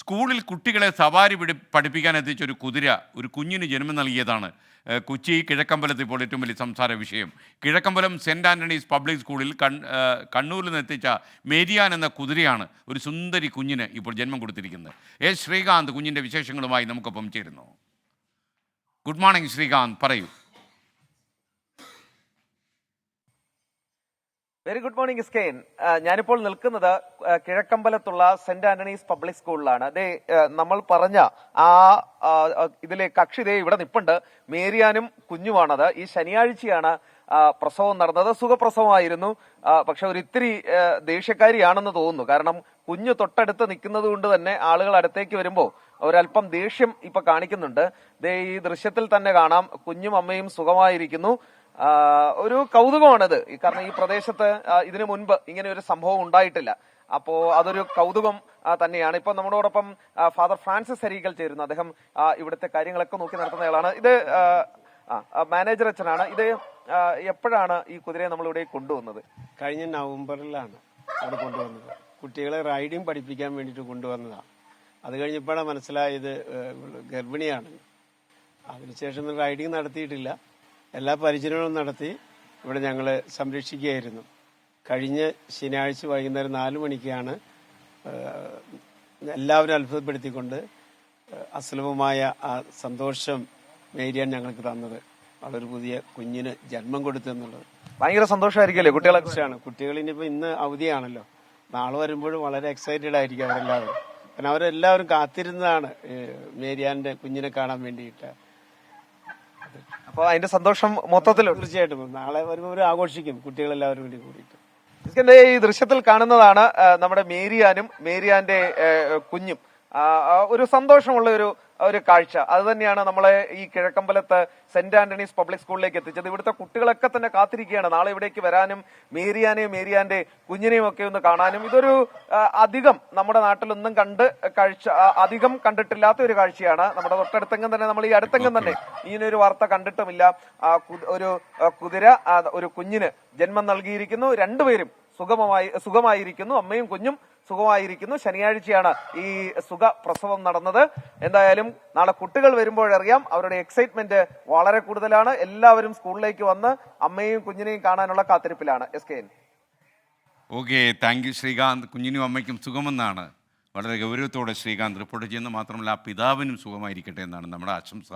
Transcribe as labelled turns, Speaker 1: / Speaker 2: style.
Speaker 1: സ്കൂളിൽ കുട്ടികളെ സവാരി പിടി പഠിപ്പിക്കാൻ എത്തിച്ച ഒരു കുതിര ഒരു കുഞ്ഞിന് ജന്മം നൽകിയതാണ്. കൊച്ചി കിഴക്കമ്പലത്ത് ഇപ്പോൾ ഏറ്റവും വലിയ സംസാര വിഷയം. കിഴക്കമ്പലം സെന്റ് ആന്റണീസ് പബ്ലിക് സ്കൂളിൽ കണ്ണൂരിൽ നിന്ന് എത്തിച്ച മേരിയാൻ എന്ന കുതിരയാണ് ഒരു സുന്ദരി കുഞ്ഞിന് ഇപ്പോൾ ജന്മം കൊടുത്തിരിക്കുന്നത്. ഏ ശ്രീകാന്ത് കുഞ്ഞിന്റെ വിശേഷങ്ങളുമായി നമുക്കൊപ്പം ചേരുന്നു. Good morning Srikanth. പറയൂ.
Speaker 2: വെരി ഗുഡ് മോർണിംഗ് സ്കെയിൻ ഞാനിപ്പോൾ നിൽക്കുന്നത് കിഴക്കമ്പലത്തുള്ള സെന്റ് ആന്റണീസ് പബ്ലിക് സ്കൂളിലാണ്. അതെ നമ്മൾ പറഞ്ഞ ആ ഇതിലെ കക്ഷി ദേ ഇവിടെ നിപ്പുണ്ട്. മേരിയാനും കുഞ്ഞുമാണത്. ഈ ശനിയാഴ്ചയാണ് പ്രസവം നടന്നത്. സുഖപ്രസവമായിരുന്നു. പക്ഷെ ഒരു ഇത്തിരി ദേഷ്യക്കാരിയാണെന്ന് തോന്നുന്നു. കാരണം കുഞ്ഞു തൊട്ടടുത്ത് നിൽക്കുന്നത് കൊണ്ട് തന്നെ ആളുകൾ അടുത്തേക്ക് വരുമ്പോൾ ഒരല്പം ദേഷ്യം ഇപ്പൊ കാണിക്കുന്നുണ്ട്. ദേ ഈ ദൃശ്യത്തിൽ തന്നെ കാണാം. കുഞ്ഞും അമ്മയും സുഖമായിരിക്കുന്നു. ഒരു കൗതുകമാണത്. കാരണം ഈ പ്രദേശത്ത് ഇതിനു മുൻപ് ഇങ്ങനെ ഒരു സംഭവം ഉണ്ടായിട്ടില്ല. അപ്പോ അതൊരു കൗതുകം തന്നെയാണ്. ഇപ്പൊ നമ്മളോടൊപ്പം ഫാദർ ഫ്രാൻസിസ് അരീകൽ ചേരുന്നു. അദ്ദേഹം ഇവിടുത്തെ കാര്യങ്ങളൊക്കെ നോക്കി നടത്തുന്നയാളാണ്. ഇത് മാനേജർ അച്ഛനാണ്. ഇത് എപ്പോഴാണ് ഈ കുതിരയെ നമ്മൾ ഇവിടെ കൊണ്ടുവന്നത്?
Speaker 3: കഴിഞ്ഞ നവംബറിലാണ് അവിടെ കൊണ്ടുവന്നത്. കുട്ടികളെ റൈഡിങ് പഠിപ്പിക്കാൻ വേണ്ടിട്ട് കൊണ്ടുവന്നതാണ് അത് കഴിഞ്ഞപ്പോഴാണ് മനസ്സിലായത് ഗർഭിണിയാണ്. അതിനുശേഷം റൈഡിങ് നടത്തിയിട്ടില്ല. എല്ലാ പരിചരണവും നടത്തി ഇവിടെ ഞങ്ങൾ സംരക്ഷിക്കുകയായിരുന്നു. കഴിഞ്ഞ ശനിയാഴ്ച വൈകുന്നേരം നാല് മണിക്കാണ് എല്ലാവരും അത്ഭുതപ്പെടുത്തിക്കൊണ്ട് അസുലഭമായ ആ സന്തോഷം മേരിയാണ് ഞങ്ങൾക്ക് തന്നത്. വളരെ പുതിയ കുഞ്ഞിന് ജന്മം കൊടുത്തു എന്നുള്ളത്.
Speaker 2: ഭയങ്കര സന്തോഷമായിരിക്കല്ലേ കുട്ടികളെ?
Speaker 3: കുറിച്ചാണ് കുട്ടികൾ ഇനിയിപ്പോ ഇന്ന് അവധിയാണല്ലോ. നാളെ വരുമ്പോഴും വളരെ എക്സൈറ്റഡ് ആയിരിക്കും അവരെല്ലാവരും. കാരണം അവരെല്ലാവരും കാത്തിരുന്നതാണ് മേരിയാന്റെ കുഞ്ഞിനെ കാണാൻ വേണ്ടിയിട്ട്.
Speaker 2: അപ്പൊ അതിന്റെ സന്തോഷം മൊത്തത്തിലുണ്ട്.
Speaker 3: തീർച്ചയായിട്ടും. നാളെ വരുമ്പോൾ ആഘോഷിക്കും. കുട്ടികളെല്ലാവരും കൂടി കൂടിയിട്ട്.
Speaker 2: ഈ ദൃശ്യത്തിൽ കാണുന്നതാണ് നമ്മുടെ മേരിയാനും മേരിയാന്റെ കുഞ്ഞും. ഒരു സന്തോഷമുള്ള ഒരു ഒരു കാഴ്ച. അത് തന്നെയാണ് നമ്മളെ ഈ കിഴക്കമ്പലത്ത് സെന്റ് ആന്റണീസ് പബ്ലിക് സ്കൂളിലേക്ക് എത്തിച്ചത്. ഇവിടുത്തെ കുട്ടികളൊക്കെ തന്നെ കാത്തിരിക്കുകയാണ്. നാളെ ഇവിടേക്ക് വരാനും മേരിയാനെയും മേരിയാന്റെ കുഞ്ഞിനെയും ഒക്കെ ഒന്ന് കാണാനും. ഇതൊരു അധികം നമ്മുടെ നാട്ടിലൊന്നും കണ്ട് കാഴ്ച അധികം കണ്ടിട്ടില്ലാത്ത ഒരു കാഴ്ചയാണ്. നമ്മുടെ തൊട്ടടുത്തെങ്കം തന്നെ നമ്മൾ ഈ അടുത്തെങ്കം തന്നെ ഇങ്ങനൊരു ഒരു വാർത്ത കണ്ടിട്ടുമില്ല. ഒരു കുതിര ഒരു കുഞ്ഞിന് ജന്മം നൽകിയിരിക്കുന്നു. രണ്ടുപേരും സുഗമമായി സുഖമായിരിക്കുന്നു. അമ്മയും കുഞ്ഞും സുഖമായിരിക്കുന്നു. ശനിയാഴ്ചയാണ് ഈ സുഖ പ്രസവം നടന്നത്. എന്തായാലും നാളെ കുട്ടികൾ വരുമ്പോഴറിയാം അവരുടെ എക്സൈറ്റ്മെന്റ് വളരെ കൂടുതലാണ്. എല്ലാവരും സ്കൂളിലേക്ക് വന്ന് അമ്മയും കുഞ്ഞിനെയും കാണാനുള്ള കാത്തിരിപ്പിലാണ്. S K N.
Speaker 1: Okay thank you Srikanth. കുഞ്ഞിനും അമ്മയ്ക്കും സുഖമെന്നാണ്. വളരെ ഗൗരവത്തോടെ ശ്രീകാന്ത് റിപ്പോർട്ട് ചെയ്യുന്നത്. മാത്രമല്ല ആ പിതാവിനും സുഖമായിരിക്കട്ടെ എന്നാണ് നമ്മുടെ ആശംസ.